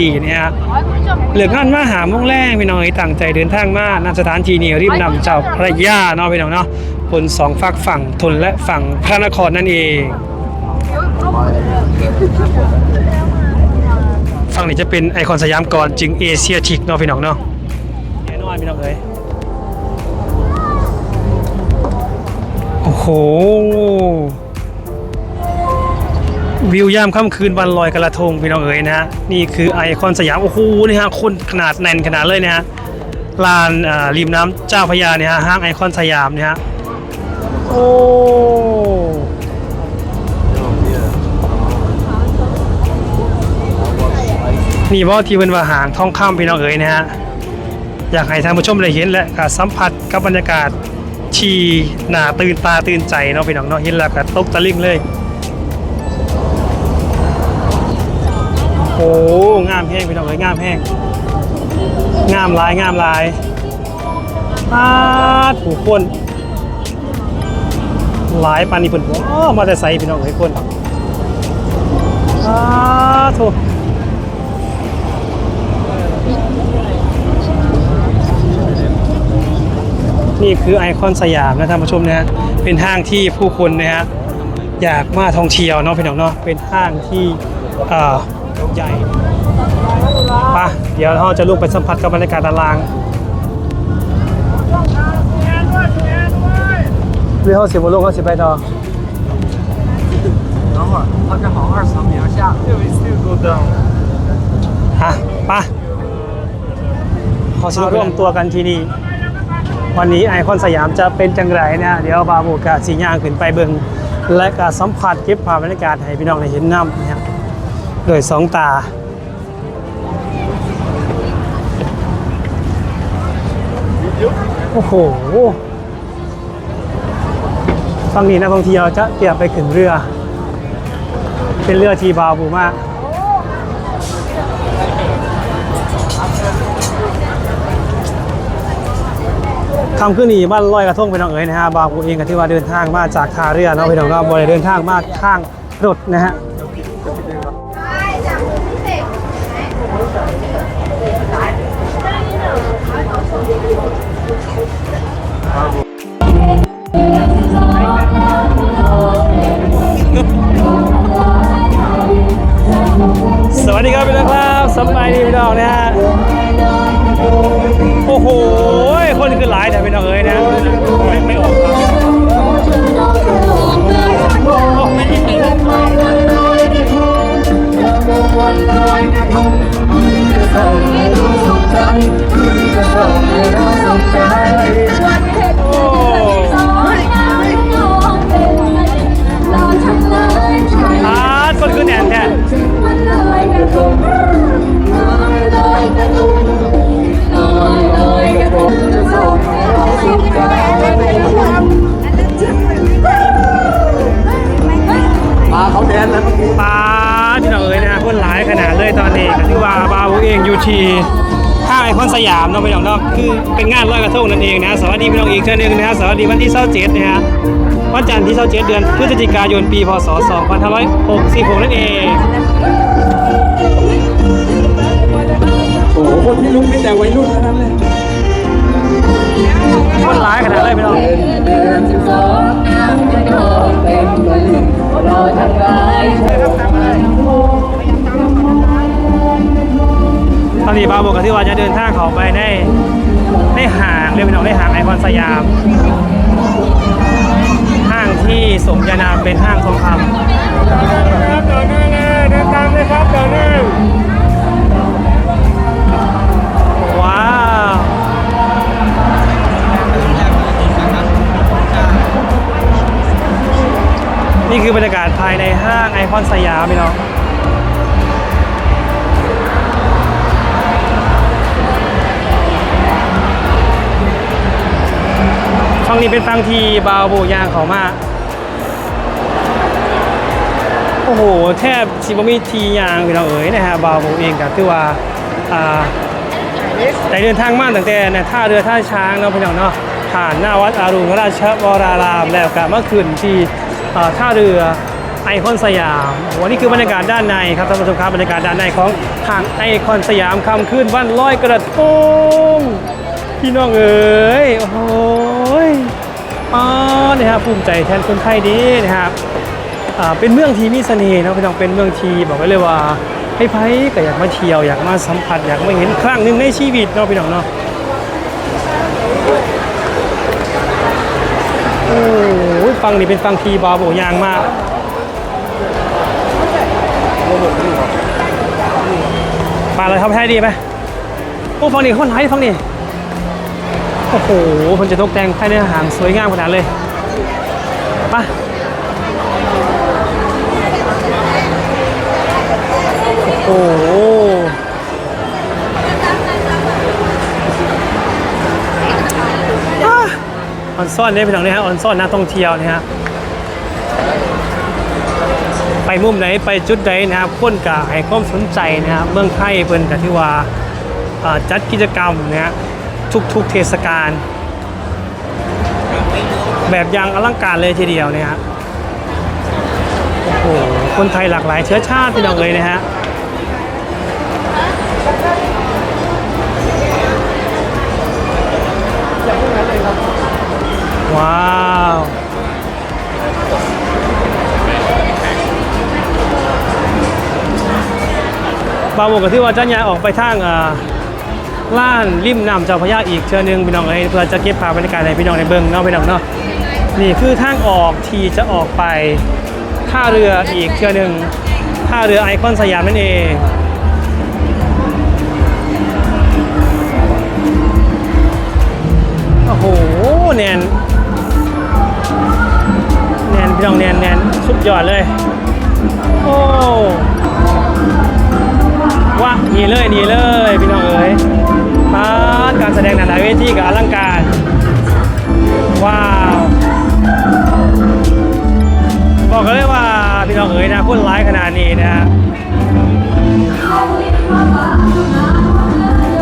ดีเนี่ยเหลืองานมาหาโมงแรงพี่น้องตั้งใจเดินทางมาณสถานที่นี้ริมนำเจ้าพระยาเนาะพี่น้องเนาะบนสองฝากฝั่งทนและฝั่งพระนครนั่นเองฝั่งนี้จะเป็นไอคอนสยามก่อนจึงเอเชียทิกเนาะพี่น้องเนาะแน่นอนพี่น้องเอ้ยโอ้โห วิวยามค่ำคืนวันลอยกระทงพี่น้องเอ๋ยนะฮะนี่คือไอคอนสยามโอ้โหนี่ฮะคนขนาดแน่นขนาดเลยนะฮะลานริมน้ำเจ้าพระยาเนี่ยฮะห้างไอคอนสยามเนี่ยฮะโอ้นี่บ่ที่เป็นว่าหางทองคำพี่น้องเอ๋ยนะฮะอยากให้ท่านผู้ชมได้เห็นและก็สัมผัสกับบรรยากาศที่น่าตื่นตาตื่นใจเนาะพี่น้องเนาะเห็นแล้วก็ตกตะลึงเลย โอ้งามแห้งพี่น้องเอ้ยงามแห้งงามลายงามลายปาดถูกคนหลายปานนี้เพิ่นว้ามาแต่ใส่พี่น้องเอ้ยคนปาดถูกนี่คือไอคอนสยามนะท่านผู้ชมนะฮะเป็นห้างที่ผู้คนนะฮะอยากมาท่องเที่ยวเนาะพี่น้องเนาะเป็นห้างที่เอ่อ ใหญ่ปะเดี๋ยวเราจะลุกไปสัมผัสกับบรรยากาศด้านล่างเรือเขาสิบลงเขาสิไปต่อ 等会儿，它正好二层名下。六一四 go down。 ฮะปะเขาสิร่วมตัวกันที่นี่ วันนี้ไอคอนสยามจะเป็นจังไรนะ เดี๋ยวบาบูกะสีย่างขึ้นไปเบิงและก็สัมผัสเก็บภาพบรรยากาศให้พี่น้องได้เห็นน้ำนะครับ โดยสองตา โอ้โหฝั่งนี้นักท่องที่ยวจะเกี่ยวไปขึ้นเรือ เป็นเรือที่บาบูมากคำขึ้นนี่บ้านลอยกระทงไปน้องเอ๋ยนะฮะบางปูเองก็ที่ว่าเดินทางมาจากท่าเรือเนาะพี่น้องก็บริเดินทางมาทางรถนะฮะ สวัสดีครับพี่น้องครับสบายดีพี่น้องนะฮะ โอ้โห คนคือหลายแต่พี่น้องเอ้ยนะ อยู่ที่ห้างไอคอนสยามเนาะพี่น้องเนาะคือเป็นงานลอยกระทงนั่นเองนะสวัสดีพี่น้องอีกเทื่อนึงนะฮะสวัสดีวันที่27นะฮะวันจันทร์ที่27เดือนพฤศจิกายนปีพศ2566นั่นเองโอ้โหคนที่ลุกมีแต่วัยรุ่นเท่านั้นเลยคนหลายขนาดเลยพี่น้องเดือนสองน้ำจะโดนเต็มเลยรอทั้งหลาย นี้บาวบอกกับที่ว่าจะเดินทางเขาไปในในห้างเรียกพี่น้องในห้างไอคอนสยามห้างที่สมญานามเป็นห้างทองคำเดินหน้าเลยเดินตามเลยครับเดินหน้าว้าวนี่คือบรรยากาศภายในห้างไอคอนสยามพี่น้อง นี้เป็นฟังทีบาวโบยางเขามาโอ้โหแทบชิบมีทียางพี่น้องเอ๋ยนะฮะบาวโบเองก็คือว่าอ่าแต่เดินทางมาตั้งแต่ในท่าเรือท่าช้างเนาะพี่น้องเนาะผ่านหน้าวัดอารุณราชวรารามแล้วก็เมื่อคืนที่อ่อท่าเรือไอคอนสยามวันนี้คือบรรยากาศด้านในครับท่านผู้ชมครับบรรยากาศด้านในของทางไอคอนสยามคำขึ้นวันลอยกระทงพี่น้องเอ๋ยโอ้โห ยอ๋อนี่ครับภูมิใจแทนคนไทยดีนะครับอ่าเป็นเมืองที่มีเสน่ห์นะพี่น้องเป็นเมืองที่บอกไว้เลยว่าให้ไพ่ก็อยากมาเที่ยวอยากมาสัมผัสอยากมาเห็นครั้งหนึ่งในชีวิตเนาะพี่น้องเนาะโอ้ยฟังนี่เป็นฟังทีบาโบยางมากมาเลยครับให้ดีไหมโอ้ฟังนี่คนไทยฟังนี่ โอ้โหคนจะตกแต่งภายในอาหารสวยงามขนาดเลยไปโอ้โหอออนซ่อนเนี่ยพี่น้องนี่ยฮะออนซ่อนนักท่องเที่ยวนี่ฮะไปมุมไหนไปจุดใดนะครับคนกะให้ความสนใจนะครับเมืองไทยเพิ่นกะที่ว่าอ่าจัดกิจกรรมนะฮะ ทุกๆเทศกาลแบบย่างอลังการเลยทีเดียวเนี่ยฮะโอ้โหคนไทยหลากหลายเชื้อชาติพี่น้องเลยนะฮะว้าวบางวงก็ที่ว่าจะย้ายออกไปทางอ่า ล้านริมน้ำเจ้าพระยาอีกเชือหนึงพี่น้องเลยเพื่อจะเก็บภาพบรรยากาศในพี่น้องในเบิ้งเนาะพี่น้องเนาะนี่คือทางออกที่จะออกไปท่าเรืออีกเชือหนึงท่าเรือไอคอนสยามนั่นเองโอ้โหแนนแนนพี่น้องแนนแนนสุดยอดเลยโอ้ว่านี่เลยนี่เลยพี่น้องเอ๋ยาการแสดงหนาเวทีกับอลังการ ว้าว บอกกันเลยว่าพี่น้องเอ๋ยนะพูดร้ายขนาดนี้นะฮะ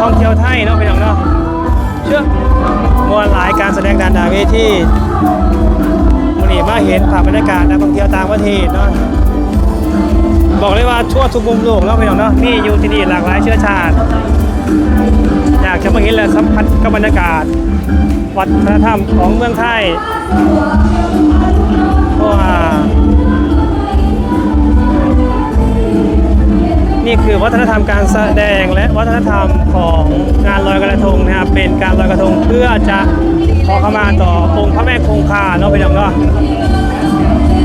ท่องเที่ยวไทยเนาะพี่น้องเนาะเชื่อมวลหลายการแสดงดานดาเวทีมันนี่มาเห็นภาพบรรยากาศนักท่องเที่ยวต่างประเทศเนาะบอกเลยว่าทั่วทุกมุมโลกแล้วพี่น้องเนาะนี่อยู่ที่นี่หลากหลายเชื้อชาติากจะมาเห็นและสัมผัสกับบรรยากาศ วัฒนธรรมของเมืองไทยว้านี่คือวัฒนธรรมการแสดงและวัฒนธรรมของงานลอยกระทงนะครับเป็นการลอยกระทงเพื่อจะขอขมาต่อองค์พระแม่คงคาเนาะพี่น้องเนาะ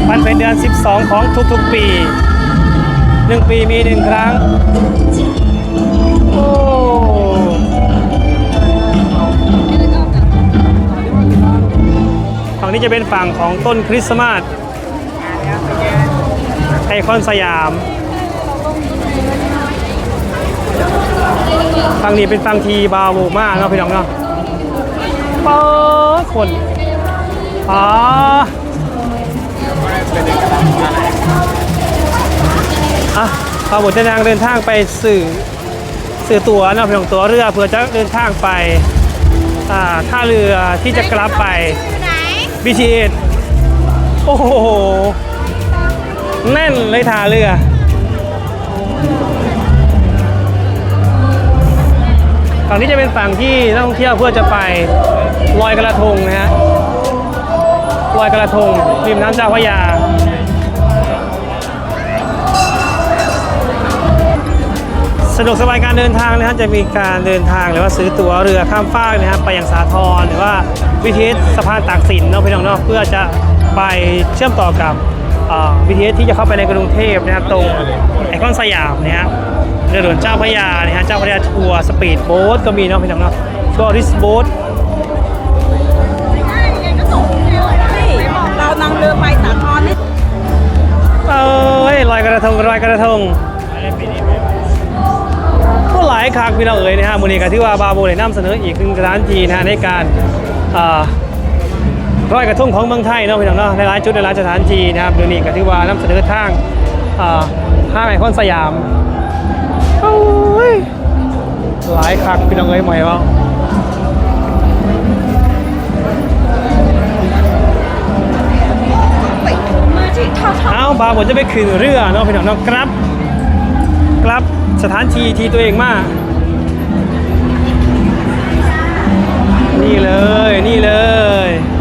มันเป็นเดือน 12 ของทุกๆปีหนึ่งปีมีหนึ่งครั้ง นี้จะเป็นฝั่งของต้นคริสต์มาสไอคอนสยาม ฝั่งนี้เป็นฝั่งทีบาโวมากเนาะพี่น้องเนาะป้าคนป้าอะพาบุตรนางเดินทางไปสื่อสื่อตัวเนาะพี่น้องตัวเรือเพื่อจะเดินทางไปอ่าท่าเรือที่จะกลับไป BTS โอ้โห แน่นเลยท่าเรือ ฝั่งนี้จะเป็นฝั่งที่นักท่องเที่ยวเพื่อจะไปลอยกระทงนะฮะลอยกระทงริมน้ำเจ้าพระยาสะดวกสบายการเดินทางนะฮะจะมีการเดินทางหรือว่าซื้อตั๋วเรือข้ามฟากนะครับไปยังสาทรหรือว่า วิทีสะพานตากสินเนาะพี่น้องเนาะเพื่อจะไปเชื่อมต่อกับวิทีที่จะเข้าไปในกรุงเทพนะครับตรงไอคอนสยามนะฮะเรือหลวงเจ้าพระยานะฮะเจ้าพระยาทัวร์สปีดโบ๊ทก็มีเนาะพี่น้องเนาะทัวริสโบ๊ทเรานั่งเรือไปสาทรนี่เอ้ยลอยกระทงลอยกระทงก็หลายครั้งพี่น้องเอ๋ยนะฮะมูลนิธิที่ว่าบาโบได้นำเสนออีกหนึ่งสถานทีนะฮะในการ อ่าลอยกระทงของเมืองไทยเนาะพี่น้องเนาะในหลายจุดในหลายสถานที่นะครับมูลนิธิที่ว่านำเสนอทางอ่าห้างไอคอนสยามโอ้ยหลายครั้งพี่น้องเอ๋ยหมายว่ามาเชเอาบาวผมจะไปขึ้นเรือเนาะพี่น้องเนาะกลับกลับสถานที่ที่ตัวเองมา นี่เลย นี่เลย